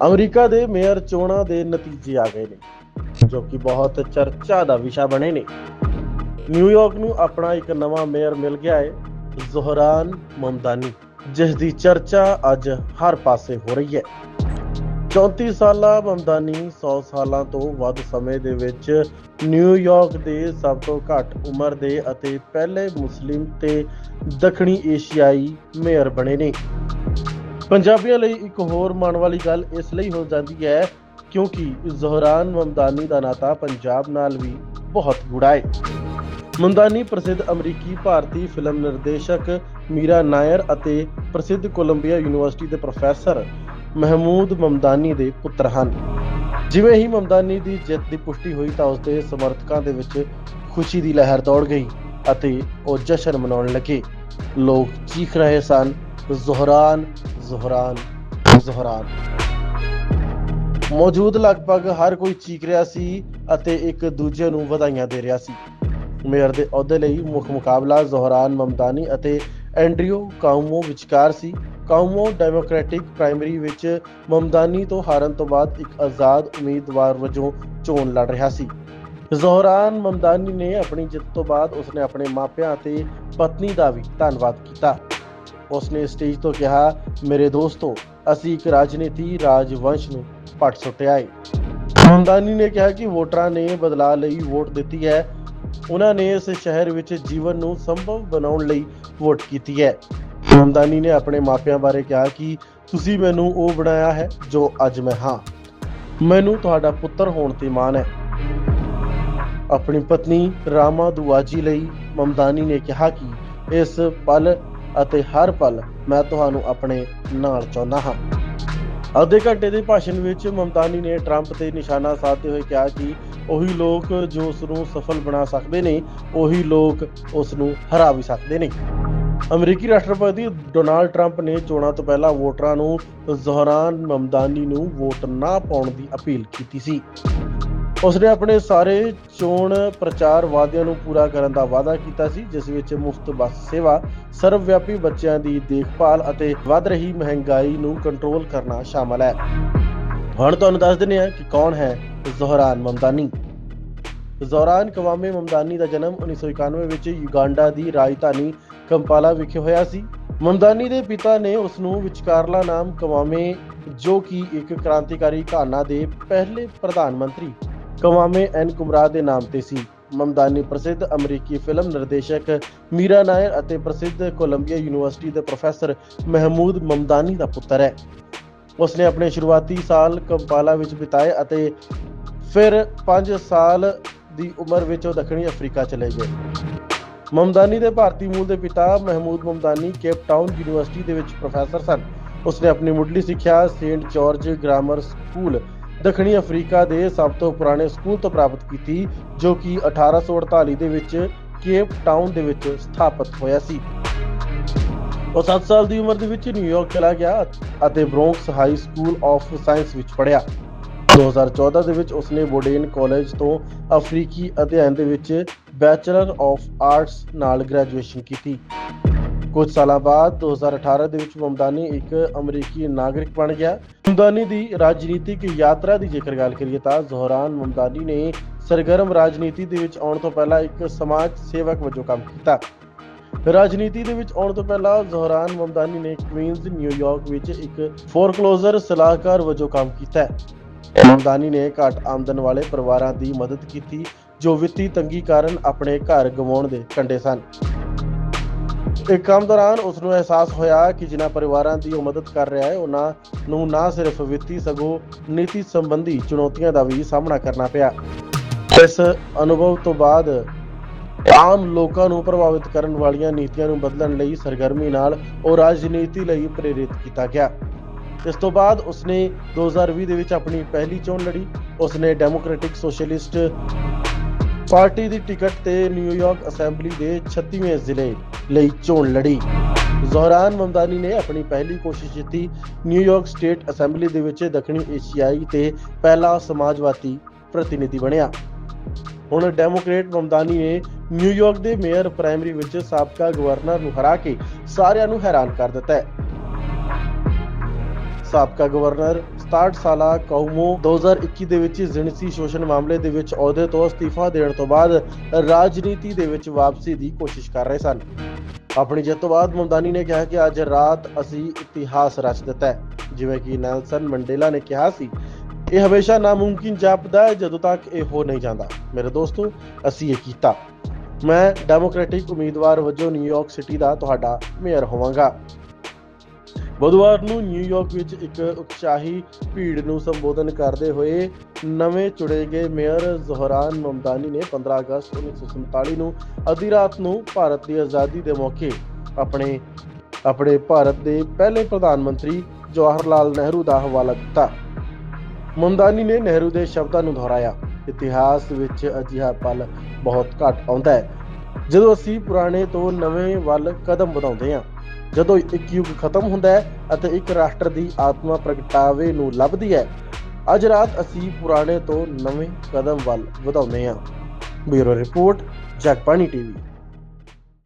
America ਦੇ mayor ਚੋਣਾਂ ਦੇ ਨਤੀਜੇ ਆ ਗਏ ਨੇ, ਜੋ ਕਿ ਬਹੁਤ ਚਰਚਾ ਦਾ ਵਿਸ਼ਾ ਬਣੇ ਨੇ। ਨਿਊਯਾਰਕ ਨੂੰ ਆਪਣਾ ਇੱਕ ਨਵਾਂ ਮੇਅਰ ਮਿਲ ਗਿਆ ਹੈ, ਜ਼ੋਹਰਾਨ ਮਮਦਾਨੀ ਜਿਸ ਦੀ ਚਰਚਾ ਅੱਜ ਹਰ ਪਾਸੇ ਹੋ ਰਹੀ ਹੈ। 34 ਸਾਲਾ ਮਮਦਾਨੀ 100 ਸਾਲਾਂ ਤੋਂ ਵੱਧ ਸਮੇਂ ਦੇ ਵਿੱਚ ਨਿਊਯਾਰਕ ਦੇ ਸਭ ਤੋਂ ਘੱਟ ਉਮਰ ਦੇ ਅਤੇ ਪਹਿਲੇ ਮੁਸਲਿਮ ਤੇ ਦੱਖਣੀ ਏਸ਼ੀਆਈ ਮੇਅਰ ਬਣੇ ਨੇ। ਪੰਜਾਬੀਆਂ ਲਈ ਇੱਕ ਹੋਰ ਮਾਣ ਵਾਲੀ ਗੱਲ ਇਸ ਲਈ ਹੋ ਜਾਂਦੀ ਹੈ, ਕਿਉਂਕਿ ਜ਼ੋਹਰਾਨ ਮਮਦਾਨੀ ਦਾ ਨਾਤਾ ਪੰਜਾਬ ਨਾਲ ਵੀ ਬਹੁਤ ਗੂੜਾ ਹੈ। ਮਮਦਾਨੀ ਪ੍ਰਸਿੱਧ ਅਮਰੀਕੀ ਭਾਰਤੀ ਫਿਲਮ ਨਿਰਦੇਸ਼ਕ ਮੀਰਾ ਨਾਇਰ ਅਤੇ ਪ੍ਰਸਿੱਧ ਕੋਲੰਬੀਆ ਯੂਨੀਵਰਸਿਟੀ ਦੇ ਪ੍ਰੋਫੈਸਰ ਮਹਿਮੂਦ ਮਮਦਾਨੀ ਦੇ ਪੁੱਤਰ ਹਨ। ਜਿਵੇਂ ਹੀ ਮਮਦਾਨੀ ਦੀ ਜਿੱਤ ਦੀ ਪੁਸ਼ਟੀ ਹੋਈ ਤਾਂ ਉਸਦੇ ਸਮਰਥਕਾਂ ਦੇ ਵਿੱਚ ਖੁਸ਼ੀ ਦੀ ਲਹਿਰ ਦੌੜ ਗਈ ਅਤੇ ਉਹ ਜਸ਼ਨ ਮਨਾਉਣ ਲੱਗੇ। ਲੋਕ ਚੀਖ ਰਹੇ ਸਨ, ਜ਼ੋਹਰਾਨ ਜ਼ੋਹਰਾਨ ਜ਼ੋਹਰਾਨ। ਮੌਜੂਦ ਲਗਭਗ ਹਰ ਕੋਈ ਚੀਖ ਰਿਹਾ ਸੀ ਅਤੇ ਇੱਕ ਦੂਜੇ ਨੂੰ ਵਧਾਈਆਂ ਦੇ ਰਿਹਾ ਸੀ। ਮੇਅਰ ਦੇ ਅਹੁਦੇ ਲਈ ਮੁੱਖ ਮੁਕਾਬਲਾ ਜ਼ੋਹਰਾਨ ਮਮਦਾਨੀ ਅਤੇ ਐਂਡਰਿਊ ਕਾਊਮੋ ਵਿਚਕਾਰ ਸੀ। ਕਾਊਮੋ ਡੈਮੋਕ੍ਰੈਟਿਕ ਪ੍ਰਾਇਮਰੀ ਵਿੱਚ ਮਮਦਾਨੀ ਤੋਂ ਹਾਰਨ ਤੋਂ ਬਾਅਦ ਇੱਕ ਆਜ਼ਾਦ ਉਮੀਦਵਾਰ ਵਜੋਂ ਚੋਣ ਲੜ ਰਿਹਾ ਸੀ। ਜ਼ੋਹਰਾਨ ਮਮਦਾਨੀ ਨੇ ਆਪਣੀ ਜਿੱਤ ਤੋਂ ਬਾਅਦ ਉਸਨੇ ਆਪਣੇ ਮਾਪਿਆਂ ਅਤੇ ਪਤਨੀ ਦਾ ਵੀ ਧੰਨਵਾਦ ਕੀਤਾ। ਉਸਨੇ ਸਟੇਜ ਤੋਂ ਕਿਹਾ, ਮੇਰੇ ਦੋਸਤੋ, ਅਸੀਂ ਇੱਕ ਰਾਜਨੀਤੀ ਰਾਜਵੰਸ਼ ਨੂੰ ਪੱਟ ਸੁੱਟਿਆ ਏ। ਮਮਦਾਨੀ ਨੇ ਕਿਹਾ ਕਿ ਵੋਟਰਾਂ ਨੇ ਬਦਲਾਅ ਲਈ ਵੋਟ ਦਿੱਤੀ ਹੈ। ਉਹਨਾਂ ਨੇ ਇਸ ਸ਼ਹਿਰ ਵਿੱਚ ਜੀਵਨ ਨੂੰ ਸੰਭਵ ਬਣਾਉਣ ਲਈ ਵੋਟ ਕੀਤੀ ਹੈ। ਮਮਦਾਨੀ ਨੇ ਆਪਣੇ ਮਾਪਿਆਂ ਬਾਰੇ ਕਿਹਾ ਕਿ, ਤੁਸੀਂ ਮੈਨੂੰ ਉਹ ਬਣਾਇਆ ਹੈ ਜੋ ਅੱਜ ਮੈਂ ਹਾਂ। ਮੈਨੂੰ ਤੁਹਾਡਾ ਪੁੱਤਰ ਹੋਣ ਤੇ ਮਾਣ ਹੈ। ਆਪਣੀ ਪਤਨੀ ਰਾਮਾ ਦੁਆਜੀ ਲਈ ਮਮਦਾਨੀ ਨੇ ਕਿਹਾ ਕਿ, ਇਸ ਪਲ ਅਤੇ ਹਰ ਪਲ ਮੈਂ ਤੁਹਾਨੂੰ ਆਪਣੇ ਨਾਲ ਚਾਹੁੰਦਾ ਹਾਂ। ਅੱਧੇ ਘੰਟੇ ਦੇ ਭਾਸ਼ਣ ਵਿੱਚ ਮਮਤਾਨੀ ਨੇ ਟਰੰਪ ਤੇ ਨਿਸ਼ਾਨਾ ਸਾਧਦੇ ਹੋਏ ਕਿਹਾ ਕਿ ਉਹੀ ਲੋਕ ਜੋ ਉਸ ਨੂੰ ਸਫਲ ਬਣਾ ਸਕਦੇ ਨੇ, ਉਹੀ ਲੋਕ ਉਸ ਨੂੰ ਹਰਾ ਵੀ ਸਕਦੇ ਨੇ। ਅਮਰੀਕੀ ਰਾਸ਼ਟਰਪਤੀ ਡੋਨਾਲਡ ਟਰੰਪ ਨੇ ਚੋਣਾਂ ਤੋਂ ਪਹਿਲਾਂ ਵੋਟਰਾਂ ਨੂੰ ਜ਼ੋਹਰਾਨ ਮਮਦਾਨੀ ਨੂੰ ਵੋਟ ਨਾ ਪਾਉਣ ਦੀ ਅਪੀਲ ਕੀਤੀ ਸੀ। ਉਸਨੇ ਆਪਣੇ ਸਾਰੇ ਚੋਣ ਪ੍ਰਚਾਰ ਵਾਅਦਿਆਂ ਨੂੰ ਪੂਰਾ ਕਰਨ ਦਾ ਵਾਅਦਾ ਕੀਤਾ ਸੀ, ਜਿਸ ਵਿੱਚ ਮੁਫਤ ਬੱਸ ਸੇਵਾ, ਸਰਵਵਿਆਪੀ ਬੱਚਿਆਂ ਦੀ ਦੇਖਭਾਲ ਅਤੇ ਵੱਧ ਰਹੀ ਮਹਿੰਗਾਈ ਨੂੰ ਕੰਟਰੋਲ ਕਰਨਾ ਸ਼ਾਮਲ ਹੈ। ਹੁਣ ਤੁਹਾਨੂੰ ਦੱਸ ਦਿੰਦੇ ਹਾਂ ਕਿ ਕੌਣ ਹੈ ਜ਼ੋਹਰਾਨ ਮਮਦਾਨੀ। ਜ਼ੋਹਰਾਨ ਕਵਾਮੇ ਮਮਦਾਨੀ ਦਾ ਜਨਮ 1991 ਵਿੱਚ ਯੁਗਾਂਡਾ ਦੀ ਰਾਜਧਾਨੀ ਕੰਪਾਲਾ ਵਿਖੇ ਹੋਇਆ ਸੀ। ਮਮਦਾਨੀ ਦੇ ਪਿਤਾ ਨੇ ਉਸ ਨੂੰ ਵਿਚਕਾਰਲਾ ਨਾਮ ਕਵਾਮੇ, ਜੋ ਕਿ ਇੱਕ ਕ੍ਰਾਂਤੀਕਾਰੀ ਘਾਨਾ ਦੇ ਪਹਿਲੇ ਪ੍ਰਧਾਨ ਮੰਤਰੀ ਕਵਾਮੇ ਐਨ ਕੁਮਰਾ ਦੇ ਨਾਮ ਤੇ ਸੀ। ਮਮਦਾਨੀ ਪ੍ਰਸਿੱਧ ਅਮਰੀਕੀ ਫਿਲਮ ਨਿਰਦੇਸ਼ਕ ਮੀਰਾ ਨਾਇਰ ਅਤੇ ਪ੍ਰਸਿੱਧ ਕੋਲੰਬੀਆ ਯੂਨੀਵਰਸਿਟੀ ਦੇ ਪ੍ਰੋਫੈਸਰ ਮਹਿਮੂਦ ਮਮਦਾਨੀ ਦਾ ਪੁੱਤਰ ਹੈ। ਉਸਨੇ ਆਪਣੇ ਸ਼ੁਰੂਆਤੀ ਸਾਲ ਕੰਪਾਲਾ ਵਿੱਚ ਬਿਤਾਏ ਅਤੇ ਫਿਰ 5 ਸਾਲ ਦੀ ਉਮਰ ਵਿੱਚ ਉਹ ਦੱਖਣੀ ਅਫਰੀਕਾ ਚਲੇ ਗਏ। ਮਮਦਾਨੀ ਦੇ ਭਾਰਤੀ ਮੂਲ ਦੇ ਪਿਤਾ Mahmood Mamdani Cape Town university ਦੇ ਵਿੱਚ ਪ੍ਰੋਫੈਸਰ ਸਨ। ਉਸਨੇ ਆਪਣੀ ਮੁੱਢਲੀ ਸਿੱਖਿਆ ਸੇਂਟ ਜਾਰਜ ਗ੍ਰਾਮਰ ਸਕੂਲ ਦੱਖਣੀ ਅਫਰੀਕਾ ਦੇ ਸਭ ਤੋਂ ਪੁਰਾਣੇ ਸਕੂਲ ਤੋਂ ਪ੍ਰਾਪਤ ਕੀਤੀ, ਜੋ ਕਿ 1848 ਦੇ ਵਿੱਚ ਕੇਪ ਟਾਊਨ ਦੇ ਵਿੱਚ ਸਥਾਪਿਤ ਹੋਇਆ ਸੀ। ਉਹ 7 ਸਾਲ ਦੀ ਉਮਰ ਦੇ ਵਿੱਚ ਨਿਊਯਾਰਕ ਚਲਾ ਗਿਆ ਅਤੇ Bronx High School of Science ਵਿੱਚ ਪੜ੍ਹਿਆ। 2014 ਦੇ ਵਿੱਚ ਉਸਨੇ ਬੋਡੇਨ ਕਾਲਜ ਤੋਂ ਅਫਰੀਕੀ ਅਧਿਐਨ ਦੇ ਵਿੱਚ ਬੈਚਲਰ ਆਫ ਆਰਟਸ ਨਾਲ ਗ੍ਰੈਜੂਏਸ਼ਨ ਕੀਤੀ। ਕੁਝ ਸਾਲਾਂ ਬਾਅਦ 2018 ਦੇ ਵਿੱਚ ਮਮਦਾਨੀ ਇੱਕ ਅਮਰੀਕੀ ਨਾਗਰਿਕ ਬਣ ਗਿਆ। ਮਮਦਾਨੀ ਦੀ ਰਾਜਨੀਤਿਕ ਯਾਤਰਾ ਦੀ ਜੇਕਰ ਗੱਲ ਕਰੀਏ ਤਾਂ ਜ਼ੋਹਰਾਨ ਮਮਦਾਨੀ ਨੇ ਸਰਗਰਮ ਰਾਜਨੀਤੀ ਦੇ ਵਿੱਚ ਆਉਣ ਤੋਂ ਪਹਿਲਾਂ ਇੱਕ ਸਮਾਜ ਸੇਵਕ ਵਜੋਂ ਕੰਮ ਕੀਤਾ। ਰਾਜਨੀਤੀ ਦੇ ਵਿੱਚ ਆਉਣ ਤੋਂ ਪਹਿਲਾਂ ਜ਼ੋਹਰਾਨ ਮਮਦਾਨੀ ਨੇ ਕੁਈਨਜ਼ ਨਿਊਯਾਰਕ ਵਿੱਚ ਇੱਕ ਫੋਰਕਲੋਜ਼ਰ ਸਲਾਹਕਾਰ ਵਜੋਂ ਕੰਮ ਕੀਤਾ। ਮਮਦਾਨੀ ਨੇ ਘੱਟ ਆਮਦਨ ਵਾਲੇ ਪਰਿਵਾਰਾਂ ਦੀ ਮਦਦ ਕੀਤੀ, ਜੋ ਵਿੱਤੀ ਤੰਗੀ ਕਾਰਨ ਆਪਣੇ ਘਰ ਗਵਾਉਣ ਦੇ ਕੰਡੇ ਸਨ। ਇੱਕ ਕੰਮ ਦੌਰਾਨ ਉਸ ਨੂੰ ਅਹਿਸਾਸ ਹੋਇਆ ਕਿ ਜਿਨ੍ਹਾਂ ਪਰਿਵਾਰਾਂ ਦੀ ਉਹ ਮਦਦ ਕਰ ਰਿਹਾ ਹੈ, ਉਹਨਾਂ ਨੂੰ ਨਾ ਸਿਰਫ ਵਿੱਤੀ ਸਗੋਂ ਨੀਤੀ ਸੰਬੰਧੀ ਚੁਣੌਤੀਆਂ ਦਾ ਵੀ ਸਾਹਮਣਾ ਕਰਨਾ ਪਿਆ। ਇਸ ਅਨੁਭਵ ਤੋਂ ਬਾਅਦ ਆਮ ਲੋਕਾਂ ਨੂੰ ਪ੍ਰਭਾਵਿਤ ਕਰਨ ਵਾਲੀਆਂ ਨੀਤੀਆਂ ਨੂੰ ਬਦਲਣ ਲਈ ਸਰਗਰਮੀ ਨਾਲ ਉਹ ਰਾਜਨੀਤੀ ਲਈ ਪ੍ਰੇਰਿਤ ਕੀਤਾ ਗਿਆ। ਇਸ ਤੋਂ ਬਾਅਦ ਉਸਨੇ 2020 ਦੇ ਵਿੱਚ ਆਪਣੀ ਪਹਿਲੀ ਚੋਣ ਲੜੀ। ਉਸਨੇ ਡੈਮੋਕ੍ਰੈਟਿਕ ਸੋਸ਼ਲਿਸਟ ਪਾਰਟੀ ਦੀ ਟਿਕਟ ਤੇ ਨਿਊਯਾਰਕ ਅਸੈਂਬਲੀ ਦੇ 36ਵੇਂ ਜ਼ਿਲ੍ਹੇ ਲਈ ਚੋਣ ਲੜੀ। ਜ਼ੋਹਰਾਨ ਮਮਦਾਨੀ ਨੇ ਆਪਣੀ ਪਹਿਲੀ ਕੋਸ਼ਿਸ਼ ਕੀਤੀ ਨਿਊਯਾਰਕ ਸਟੇਟ ਅਸੈਂਬਲੀ ਦੇ ਵਿੱਚ ਦੱਖਣੀ ਏਸ਼ੀਆਈ ਤੇ ਪਹਿਲਾ ਸਮਾਜਵਾਦੀ ਪ੍ਰਤੀਨਿਧੀ ਬਣਿਆ। ਹੁਣ ਡੈਮੋਕ੍ਰੇਟ ਮਮਦਾਨੀ ਨੇ ਨਿਊਯਾਰਕ ਦੇ ਮੇਅਰ ਪ੍ਰਾਇਮਰੀ ਵਿੱਚ ਸਾਬਕਾ ਗਵਰਨਰ ਨੂੰ ਹਰਾ ਕੇ ਸਾਰਿਆਂ ਨੂੰ ਹੈਰਾਨ ਕਰ ਦਿੱਤਾ ਹੈ। ਸਾਬਕਾ ਗਵਰਨਰ 67 ਸਾਲਾ ਕੌਮੋ 2021 ਦੇ ਵਿੱਚ ਜਿਣਸੀ ਸ਼ੋਸ਼ਣ ਮਾਮਲੇ ਦੇ ਵਿੱਚ ਅਹੁਦੇ ਤੋਂ ਅਸਤੀਫਾ ਦੇਣ ਤੋਂ ਬਾਅਦ ਰਾਜਨੀਤੀ ਦੇ ਵਿੱਚ ਵਾਪਸੀ ਦੀ ਕੋਸ਼ਿਸ਼ ਕਰ ਰਹੇ ਸਨ। ਆਪਣੀ ਜਿੱਤ ਤੋਂ ਬਾਅਦ ਮਮਦਾਨੀ ਨੇ ਕਿਹਾ ਕਿ ਅੱਜ ਰਾਤ ਅਸੀਂ ਇਤਿਹਾਸ ਰਚ ਦਿੱਤਾ ਹੈ। ਜਿਵੇਂ ਕਿ ਨੈਲਸਨ ਮੰਡੇਲਾ ਨੇ ਕਿਹਾ ਸੀ, ਇਹ ਹਮੇਸ਼ਾ ਨਾਮੁਮਕਿਨ ਜਾਪਦਾ ਹੈ, ਜਦੋਂ ਤੱਕ ਇਹ ਹੋ ਨਹੀਂ ਜਾਂਦਾ। ਮੇਰੇ ਦੋਸਤੋ, ਅਸੀਂ ਇਹ ਕੀਤਾ। ਮੈਂ ਡੈਮੋਕ੍ਰੈਟਿਕ ਉਮੀਦਵਾਰ ਵਜੋਂ ਨਿਊਯਾਰਕ ਸਿਟੀ ਦਾ ਤੁਹਾਡਾ ਮੇਅਰ ਹੋਵਾਂਗਾ। ਬੁੱਧਵਾਰ ਨੂੰ ਨਿਊਯਾਰਕ ਵਿੱਚ ਇੱਕ ਉਤਸ਼ਾਹੀ ਭੀੜ ਨੂੰ ਸੰਬੋਧਨ ਕਰਦੇ ਹੋਏ ਨਵੇਂ ਚੁਣੇ ਗਏ ਮੇਅਰ ਜ਼ੋਹਰਾਨ ਮਮਦਾਨੀ ਨੇ 15 ਅਗਸਤ 1947 ਨੂੰ ਅੱਧੀ ਰਾਤ ਨੂੰ ਭਾਰਤ ਦੀ ਆਜ਼ਾਦੀ ਦੇ ਮੌਕੇ ਆਪਣੇ ਆਪਣੇ ਭਾਰਤ ਦੇ ਪਹਿਲੇ ਪ੍ਰਧਾਨ ਮੰਤਰੀ ਜਵਾਹਰ ਲਾਲ ਨਹਿਰੂ ਦਾ ਹਵਾਲਾ ਦਿੱਤਾ। ਮਮਦਾਨੀ ਨੇ ਨਹਿਰੂ ਦੇ ਸ਼ਬਦਾਂ ਨੂੰ ਦੁਹਰਾਇਆ। ਇਤਿਹਾਸ ਵਿੱਚ ਅਜਿਹਾ ਪਲ ਬਹੁਤ ਘੱਟ ਆਉਂਦਾ ਹੈ। ਜਦੋਂ ਅਸੀਂ ਪੁਰਾਣੇ ਤੋਂ ਨਵੇਂ ਵੱਲ ਕਦਮ ਵਧਾਉਂਦੇ ਹਾਂ ਜਦੋਂ ਇੱਕ ਯੁੱਗ ਖਤਮ ਹੁੰਦਾ ਹੈ ਅਤੇ ਇੱਕ ਰਾਸ਼ਟਰ ਦੀ ਆਤਮਾ ਪ੍ਰਗਟਾਵੇ ਨੂੰ ਲੱਭਦੀ ਹੈ, ਅੱਜ ਰਾਤ ਅਸੀਂ ਪੁਰਾਣੇ ਤੋਂ ਨਵੇਂ ਕਦਮ ਵੱਲ ਵਧਾਉਂਦੇ ਹਾਂ। Bureau report, Jagbani TV.